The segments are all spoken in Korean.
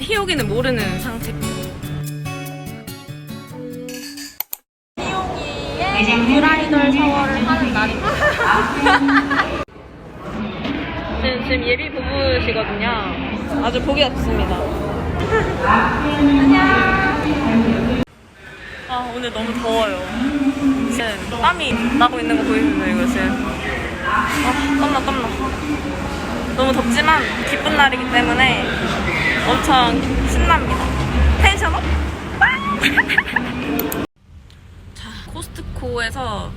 희옥이는 모르는 상태. 희옥이의 브라이덜 샤워를 하는 날입니다. 지금, 지금 예비 부부시거든요. 아주 보기 좋습니다. 안녕. 아 오늘 너무 더워요. 지금 땀이 나고 있는 거 보이시나요 이거 지금? 아 땀나 땀나. 너무 덥지만 기쁜 날이기 때문에 엄청 신납니다. 텐션업? 자 코스트코에서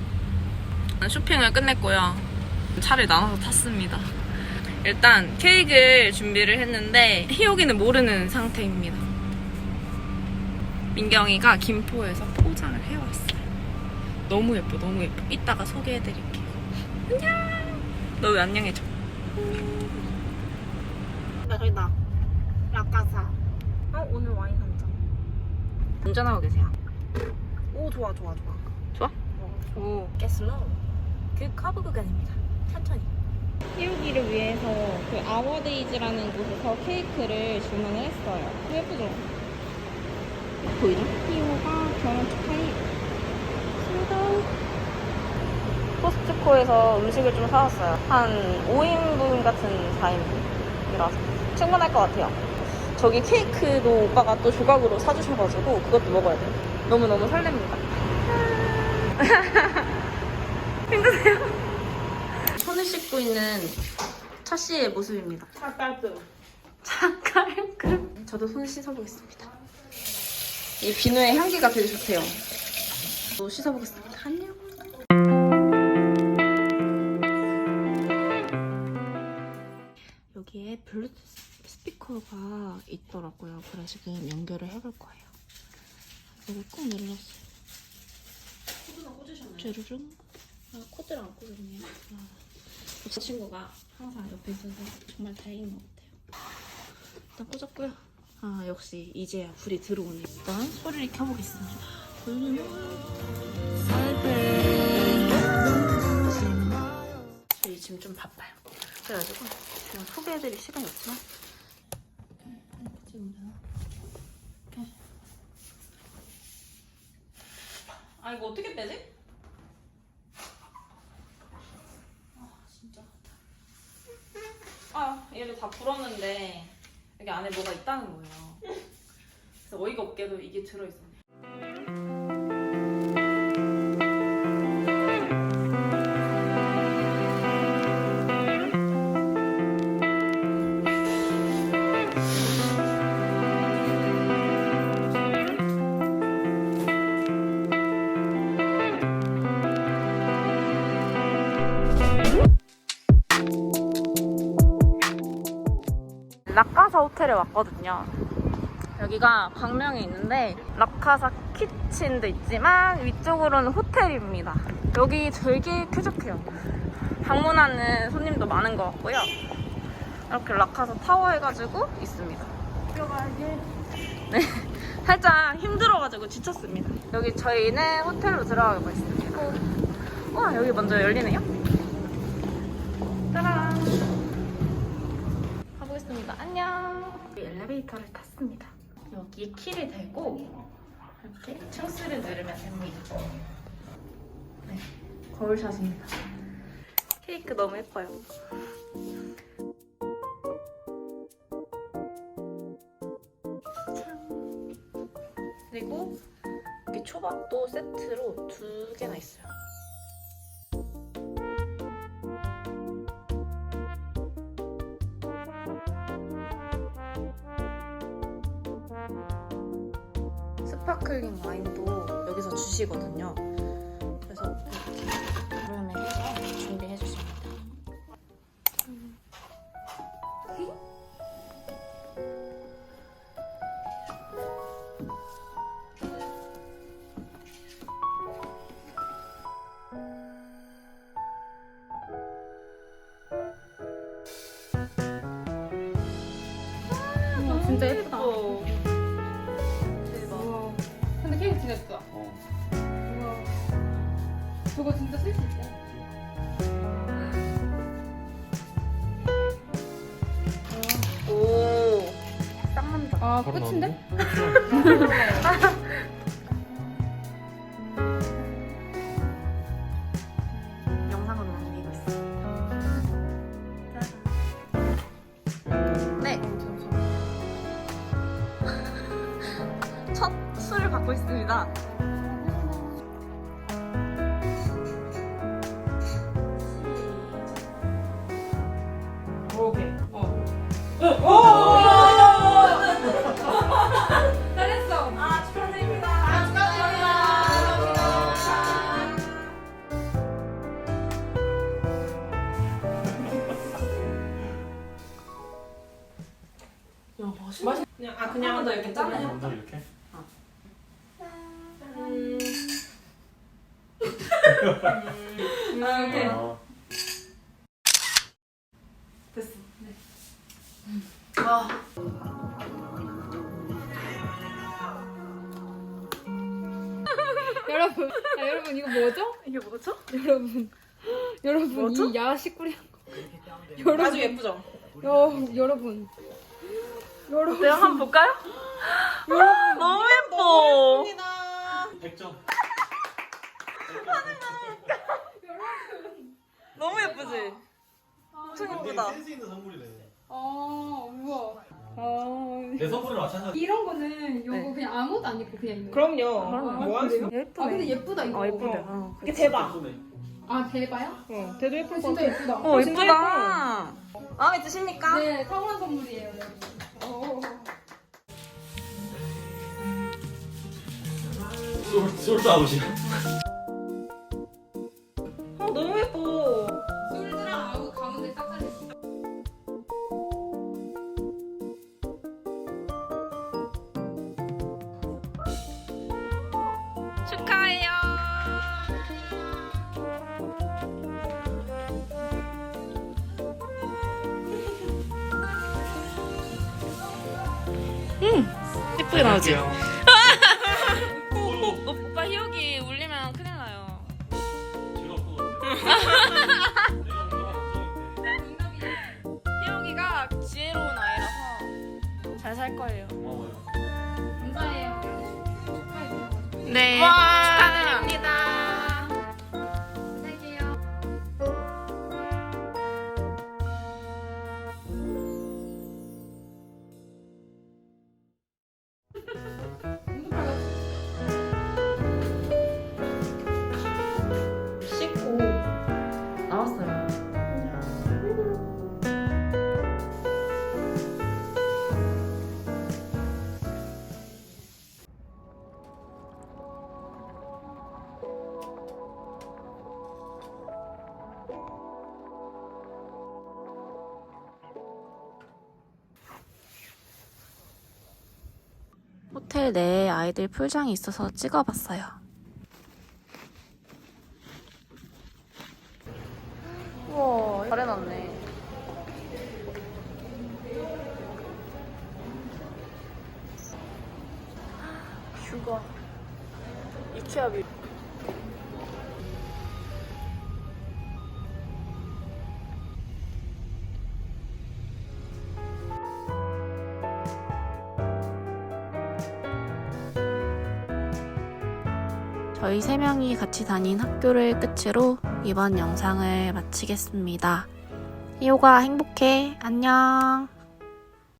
쇼핑을 끝냈고요. 차를 나눠서 탔습니다. 일단 케이크를 준비를 했는데 희옥이는 모르는 상태입니다. 민경이가 김포에서 포장을 해왔어요. 너무 예뻐, 너무 예뻐. 이따가 소개해드릴게요. 안녕. 너 왜 안녕해줘? 나 저기다. 라카사. 어 오늘 와인 한 잔. 운전하고 계세요. 오 좋아 좋아 좋아. 좋아? 오. 게슬로 그 커브 구간입니다. 천천히. 희우기를 위해서 그 아워데이즈라는 곳에서 케이크를 주문을 했어요. 예쁘죠? 보이죠? 희우가 결혼 축하해. 코스트코에서 음식을 좀 사왔어요. 한 5인분 같은 4인분이라서 충분할 것 같아요. 저기 케이크도 오빠가 또 조각으로 사주셔가지고 그것도 먹어야 돼요. 너무너무 설렙니다. 힘드세요? 손을 씻고 있는 차 씨의 모습입니다. 차까드. 잠깐 저도 손 씻어보겠습니다. 이 비누의 향기가 되게 좋대요. 또 씻어보겠습니다. 안녕. 여기에 블루투스 스피커가 있더라고요. 그래서 지금 연결을 해볼 거예요. 이걸 꾹 눌렀어요. 코드나 꽂으셨나요? 쭈루룽. 아, 코드를 안 꽂았네요. 아, 제 친구가 항상 옆에 있어서 정말 다행인 것 같아요. 일단 꽂았고요. 아, 역시 이제야 불이 들어오네. 일단 소리를 켜보겠습니다. 저희 지금 좀 바빠요. 그래가지고 지금 소개해드릴 시간이 없지만 지금 이렇게. 아 이거 어떻게 빼지? 아 진짜 아 얘를 다 불었는데 여기 안에 뭐가 있다는 거예요 그래서 어이가 없게도 이게 들어있었네 호텔에 왔거든요. 여기가 광명에 있는데 라카사 키친도 있지만 위쪽으로는 호텔입니다. 여기 되게 쾌적해요. 방문하는 손님도 많은 것 같고요. 이렇게 라카사 타워 해가지고 있습니다. 네, 살짝 힘들어가지고 지쳤습니다. 여기 저희는 호텔로 들어가고 있습니다. 와 여기 먼저 열리네요. 짜란. 가보겠습니다. 안녕. 엘리베이터를 탔습니다. 여기 키를 대고 이렇게 층수를 누르면 됩니다. 네, 거울샷입니다. 케이크 너무 예뻐요. 짠. 그리고 초밥도 세트로 두 개나 있어요. 스파클링 와인도 여기서 주시거든요. 그래서 이렇게 여름에 해서 준비해 주십니다. 진짜 예쁘다. 진짜 예쁘다. 우와. 저거 진짜 쓸 수 있어. 오, 쌍남자. 아 바로 끝인데? 나오네? 그냥 아 그냥 더 이렇게 짜네. 먼저 이렇게? 이렇게. 아, 됐어. 여러분, 아, 여러분 이거 뭐죠? 이게 뭐죠? 여러분, 여러분 뭐죠? 이 야식구리. 여러분, 아주 예쁘죠? 여, 여러분, 여러분, 내가 한번 볼까요? 너무 예뻐. 100점. 너무 예쁘지? 엄청 예쁘다. 센스 있는 선물이네. 아 우와. 아 내 선물을 마찬가지. 이런 거는 요거 네. 그냥 아무것도 안 입고 그냥 있는 거. 그럼요. 그럼요. 뭐 하세요? 예쁘네. 아 근데 예쁘다 이거. 어, 예쁘네. 어. 이게 대박. 예쁘네. 아 대봐요? 어, 대도 예쁜 거 진짜 같아. 예쁘다. 어, 예쁘다. 마음에 드십니까? 네, 성원 선물이에요, 여러분. 솔, 솔드아웃이야. 어, 너무 예뻐. 솔드랑 아우 가운데 딱 잘렸어. 축하해요. 음, 예쁘게 나오지? 호텔 내에 아이들 풀장이 있어서 찍어봤어요. 우와, 잘 해놨네. 뷰가. 이케아 뷰. 저희 세 명이 같이 다닌 학교를 끝으로 이번 영상을 마치겠습니다. 희호가 행복해. 안녕.